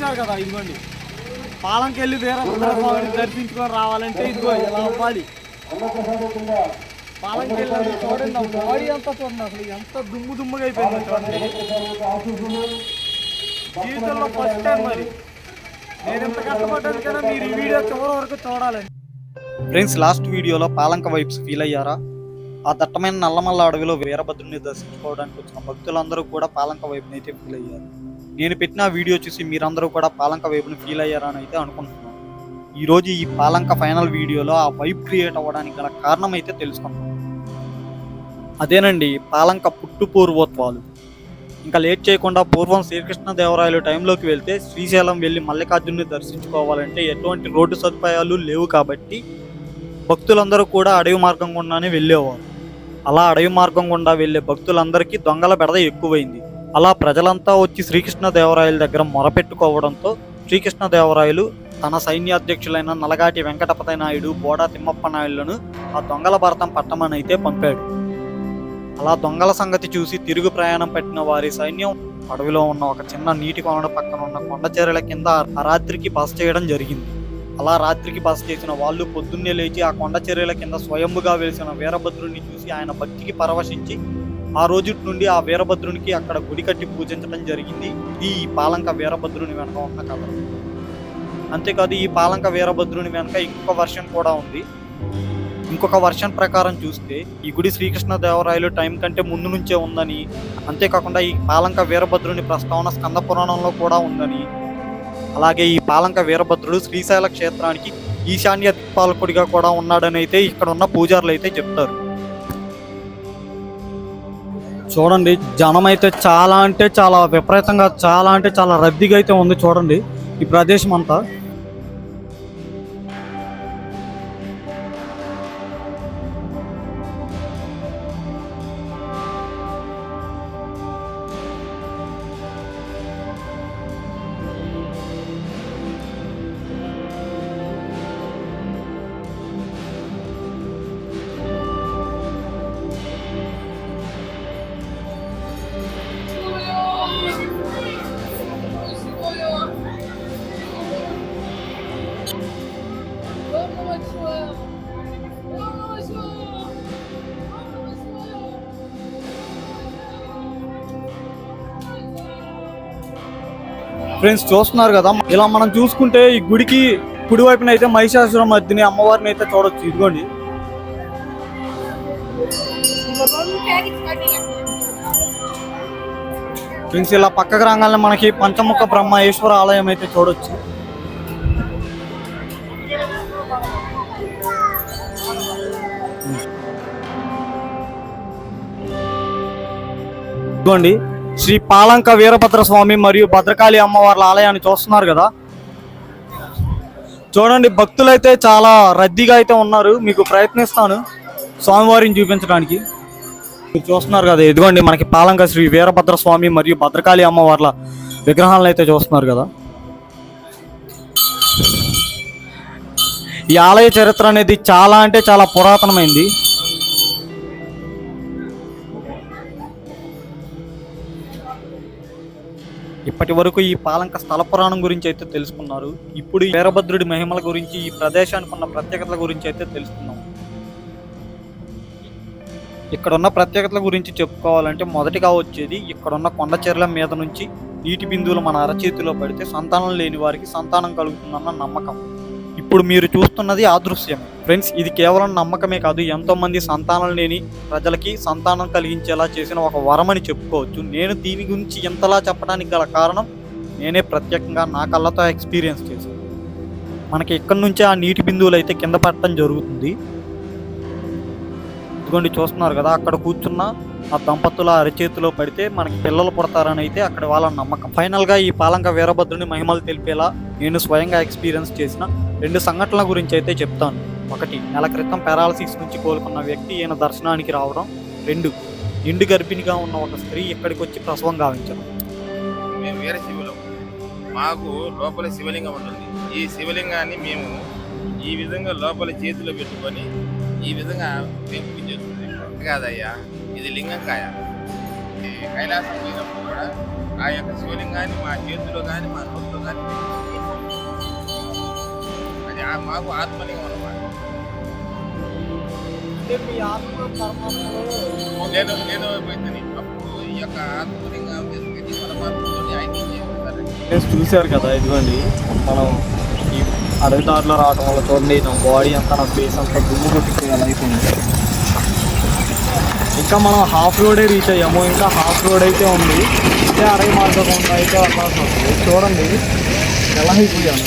చూశారు కదా ఇదిగోండి. పాలంకెళ్ళి వేరే స్వామిని దర్శించుకొని రావాలంటే ఇదిగో ఎలా అవ్వాలి. పాలంకెళ్ళి చూడండి బాడీ అంతా చూడండి అసలు ఎంత దుమ్ము దుమ్ముగా అయిపోయింది చూడండి. జీవితంలో ఫస్ట్ టైం మరి. నేను ఎంత కష్టపడ్డాను కదా మీరు ఈ వీడియో చివరి వరకు చూడాలండి ఫ్రెండ్స్ లాస్ట్ వీడియోలో పాలంక వైబ్స్ ఫీల్ అయ్యారా? ఆ దట్టమైన నల్లమల్ల అడవిలో వీరభద్రుని దర్శించుకోవడానికి వచ్చిన భక్తులందరూ కూడా పాలంక వైపునైతే అయితే ఫీల్ అయ్యారు. నేను పెట్టిన వీడియో చూసి మీరందరూ కూడా పాలంక వైపుని ఫీల్ అయ్యారని అయితే అనుకుంటున్నాను. ఈరోజు ఈ పాలంక ఫైనల్ వీడియోలో ఆ వైబ్ క్రియేట్ అవ్వడానికి గల కారణం అయితే తెలుసుకుందాం. అదేనండి పాలంక పుట్టు పూర్వోత్వాలు. ఇంకా లేట్ చేయకుండా పూర్వం శ్రీకృష్ణదేవరాయలు టైంలోకి వెళ్తే శ్రీశైలం వెళ్ళి మల్లికార్జునుని దర్శించుకోవాలంటే ఎటువంటి రోడ్డు సదుపాయాలు లేవు కాబట్టి భక్తులందరూ కూడా అడవి మార్గం గుండానే వెళ్ళేవారు. అలా అడవి మార్గం గుండా వెళ్ళే భక్తులందరికీ దొంగల బెడద ఎక్కువైంది. అలా ప్రజలంతా వచ్చి శ్రీకృష్ణదేవరాయల దగ్గర మొరపెట్టుకోవడంతో శ్రీకృష్ణదేవరాయలు తన సైన్యాధ్యక్షులైన నలగాటి వెంకటపతి నాయుడు బోడా తిమ్మప్ప నాయుడులను ఆ దొంగల భరతం పట్టమనైతే పంపాడు. అలా దొంగల సంగతి చూసి తిరుగు ప్రయాణం పెట్టిన వారి సైన్యం అడవిలో ఉన్న ఒక చిన్న నీటి కొనడ పక్కన ఉన్న కొండ కింద ఆ రాత్రికి బస చేయడం జరిగింది. అలా రాత్రికి బస చేసిన వాళ్ళు పొద్దున్నే లేచి ఆ కొండ చర్యల కింద స్వయంభుగా వెలిసిన వీరభద్రుడిని చూసి ఆయన భక్తికి పరవశించి ఆ రోజు నుండి ఆ వీరభద్రునికి అక్కడ గుడి కట్టి పూజించడం జరిగింది. ఇది ఈ పాలంక వీరభద్రుని వెనక ఉన్న కథ. అంతేకాదు ఈ పాలంక వీరభద్రుని వెనక ఇంకొక వర్షన్ కూడా ఉంది. ఇంకొక వర్షన్ ప్రకారం చూస్తే ఈ గుడి శ్రీకృష్ణదేవరాయలు టైం కంటే ముందు నుంచే ఉందని అంతేకాకుండా ఈ పాలంక వీరభద్రుని ప్రస్తావన స్కంద పురాణంలో కూడా ఉందని. అలాగే ఈ పాలంక వీరభద్రుడు శ్రీశైల క్షేత్రానికి ఈశాన్య పాలకుడిగా కూడా ఉన్నాడని అయితే ఇక్కడ ఉన్న పూజారులు అయితే చెప్తారు. చూడండి జనం అయితే చాలా అంటే చాలా విపరీతంగా చాలా అంటే చాలా రద్దీగా అయితే ఉంది చూడండి ఈ ప్రదేశం అంతా. ఫ్రెండ్స్ చూస్తున్నారు కదా ఇలా మనం చూసుకుంటే ఈ గుడికి కుడి వైపున అయితే మహిషాసుర మధ్యని అమ్మవారిని అయితే చూడొచ్చు. ఇదిగోండి. ఫ్రెండ్స్ ఇలా పక్కకు రాగానే మనకి పంచముఖ బ్రహ్మేశ్వర ఆలయం అయితే చూడొచ్చు. ఇదిగోండి. శ్రీ పాలంక వీరభద్ర స్వామి మరియు భద్రకాళి అమ్మవార్ల ఆలయాన్ని చూస్తున్నారు కదా. చూడండి భక్తులైతే చాలా రద్దీగా అయితే ఉన్నారు. మీకు ప్రయత్నిస్తాను స్వామివారిని చూపించడానికి. మీరు చూస్తున్నారు కదా ఇదిగోండి మనకి పాలంక శ్రీ వీరభద్ర స్వామి మరియు భద్రకాళి అమ్మవార్ల విగ్రహాలను అయితే చూస్తున్నారు కదా. ఈ ఆలయ చరిత్ర అనేది చాలా అంటే చాలా పురాతనమైంది. ఇప్పటి వరకు ఈ పాలంక స్థల పురాణం గురించి అయితే తెలుసుకున్నారు. ఇప్పుడు వీరభద్రుడి మహిమల గురించి ఈ ప్రదేశానికి ఉన్న ప్రత్యేకతల గురించి అయితే తెలుసుకున్నాం ఇక్కడ ఉన్న ప్రత్యేకతల గురించి చెప్పుకోవాలంటే మొదటిగా వచ్చేది ఇక్కడ ఉన్న కొండ చెర్ల మీద నుంచి నీటి బిందువులు మన అరచేతిలో పడితే సంతానం లేని వారికి సంతానం కలుగుతుందన్న నమ్మకం. ఇప్పుడు మీరు చూస్తున్నది ఆదృశ్యం ఫ్రెండ్స్ ఇది కేవలం నమ్మకమే కాదు ఎంతోమంది సంతానం లేని ప్రజలకి సంతానం కలిగించేలా చేసిన ఒక వరమని చెప్పుకోవచ్చు. నేను దీని గురించి ఎంతలా చెప్పడానికి గల కారణం నేనే ప్రత్యేకంగా నా కళ్ళతో ఎక్స్పీరియన్స్ చేశాను. మనకి ఇక్కడి నుంచే ఆ నీటి బిందువులు అయితే కింద పడటం జరుగుతుంది. ఇదిగోండి చూస్తున్నారు కదా అక్కడ కూర్చున్న ఆ దంపతుల అరచేతిలో పడితే మనకి పిల్లలు పుడతారని అయితే అక్కడ వాళ్ళ నమ్మకం. ఫైనల్గా ఈ పాలంక వీరభద్రుని మహిమలు తెలిపేలా నేను స్వయంగా ఎక్స్పీరియన్స్ చేసిన రెండు సంఘటనల గురించి అయితే చెప్తాను. ఒకటి నెల క్రితం పారాలసిస్ నుంచి కోలుకున్న వ్యక్తి ఈయన దర్శనానికి రావడం. రెండు నిండు గర్భిణిగా ఉన్న ఒక స్త్రీ ఇక్కడికి వచ్చి ప్రసవం గావించడం. మేము వేరే శివులం మాకు లోపల శివలింగం ఉంటుంది. ఈ శివలింగాన్ని మేము ఈ విధంగా లోపల చేతిలో పెట్టుకొని ఈ విధంగా మేము పూజ కాదయ్యా. ఇది లింగంకాయ. ఈ కైలాసం పోయినప్పుడు కూడా ఆ యొక్క శివలింగాన్ని మా చేతిలో కానీ మా నోట్లో కానీ ఆ- మాకు ఆత్మలింగం పరమాత్మలో నేను నేను పోయిందని అప్పుడు ఈ యొక్క ఆత్మలింగం తీసుకెళ్ళి పరమాత్మతో ఐక్యం చూశారు కదా ఇదిగోండి. మనం ఈ అడవి దారిలో రావడం వల్ల చూడండి నా బాడీ అంతా నా ఫేస్ అంతా దుమ్ము కొట్టిపోయేలా అయిపోయింది ఇంకా మనం హాఫ్ రోడే రీచ్ అయ్యాము. ఇంకా హాఫ్ రోడ్ అయితే ఉంది. ఇదే అడవి మార్గం అయితే వెళ్ళాల్సి వస్తుంది చూడండి. ఎలా అయిపోయాను.